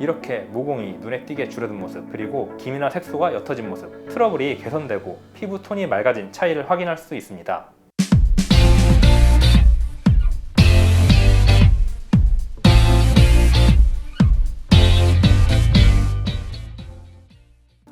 이렇게 모공이 눈에 띄게 줄어든 모습 그리고 기미나 색소가 옅어진 모습 트러블이 개선되고 피부 톤이 맑아진 차이를 확인할 수 있습니다.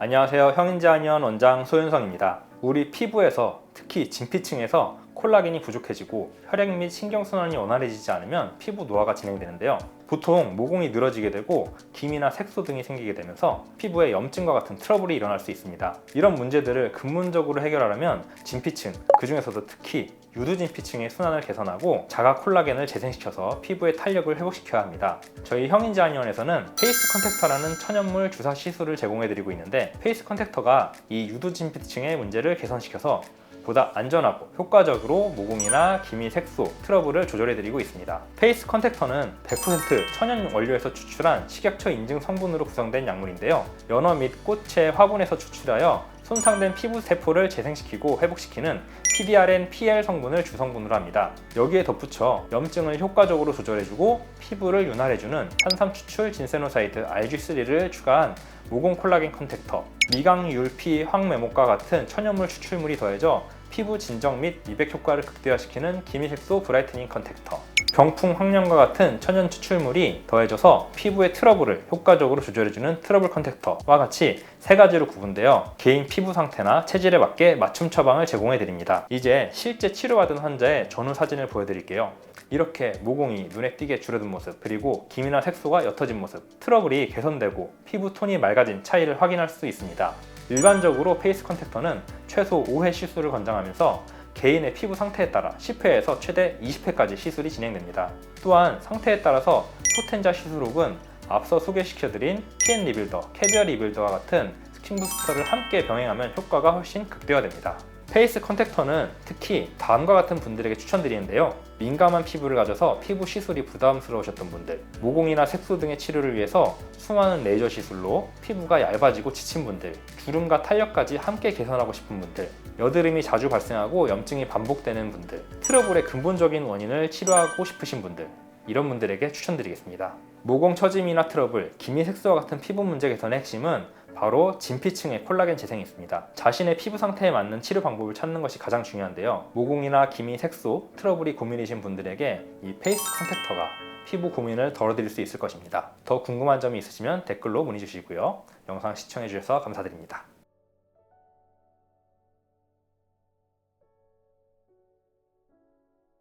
안녕하세요. 형인자니언 원장 소윤성입니다. 우리 피부에서 특히 진피층에서 콜라겐이 부족해지고 혈액 및 신경순환이 원활해지지 않으면 피부 노화가 진행되는데요. 보통 모공이 늘어지게 되고 기미나 색소 등이 생기게 되면서 피부에 염증과 같은 트러블이 일어날 수 있습니다. 이런 문제들을 근본적으로 해결하려면 진피층, 그 중에서도 특히 유두진피층의 순환을 개선하고 자가 콜라겐을 재생시켜서 피부의 탄력을 회복시켜야 합니다. 저희 형인자니원에서는 페이스 컨택터라는 천연물 주사 시술을 제공해드리고 있는데 페이스 컨택터가 이 유두진피층의 문제를 개선시켜서 보다 안전하고 효과적으로 모공이나 기미, 색소, 트러블을 조절해드리고 있습니다. 페이스 컨택터는 100% 천연 원료에서 추출한 식약처 인증 성분으로 구성된 약물인데요. 연어 및 꽃의 화분에서 추출하여 손상된 피부 세포를 재생시키고 회복시키는 PDRN, PL 성분을 주성분으로 합니다. 여기에 덧붙여 염증을 효과적으로 조절해주고 피부를 윤활해주는 산삼 추출 진세노사이드 RG3를 추가한 모공 콜라겐 컨택터, 미강율피 황메모과 같은 천연물 추출물이 더해져 피부 진정 및 미백 효과를 극대화시키는 기미색소 브라이트닝 컨택터, 병풍 황령과 같은 천연 추출물이 더해져서 피부의 트러블을 효과적으로 조절해주는 트러블 컨택터와 같이 세 가지로 구분되어 개인 피부 상태나 체질에 맞게 맞춤 처방을 제공해 드립니다. 이제 실제 치료받은 환자의 전후 사진을 보여드릴게요. 이렇게 모공이 눈에 띄게 줄어든 모습 그리고 기미나 색소가 옅어진 모습 트러블이 개선되고 피부 톤이 맑아진 차이를 확인할 수 있습니다. 일반적으로 페이스 컨택터는 최소 5회 시술을 권장하면서 개인의 피부 상태에 따라 10회에서 최대 20회까지 시술이 진행됩니다. 또한 상태에 따라서 소텐자 시술 혹은 앞서 소개시켜드린 PN 리빌더, 캐비어 리빌더와 같은 스킨 부스터를 함께 병행하면 효과가 훨씬 극대화됩니다. 페이스 컨택터는 특히 다음과 같은 분들에게 추천드리는데요. 민감한 피부를 가져서 피부 시술이 부담스러우셨던 분들, 모공이나 색소 등의 치료를 위해서 수많은 레이저 시술로 피부가 얇아지고 지친 분들, 주름과 탄력까지 함께 개선하고 싶은 분들, 여드름이 자주 발생하고 염증이 반복되는 분들, 트러블의 근본적인 원인을 치료하고 싶으신 분들, 이런 분들에게 추천드리겠습니다. 모공 처짐이나 트러블, 기미 색소와 같은 피부 문제 개선의 핵심은 바로 진피층의 콜라겐 재생이 있습니다. 자신의 피부 상태에 맞는 치료 방법을 찾는 것이 가장 중요한데요. 모공이나 기미, 색소, 트러블이 고민이신 분들에게 이 페이스 컨택터가 피부 고민을 덜어드릴 수 있을 것입니다. 더 궁금한 점이 있으시면 댓글로 문의 주시고요. 영상 시청해주셔서 감사드립니다.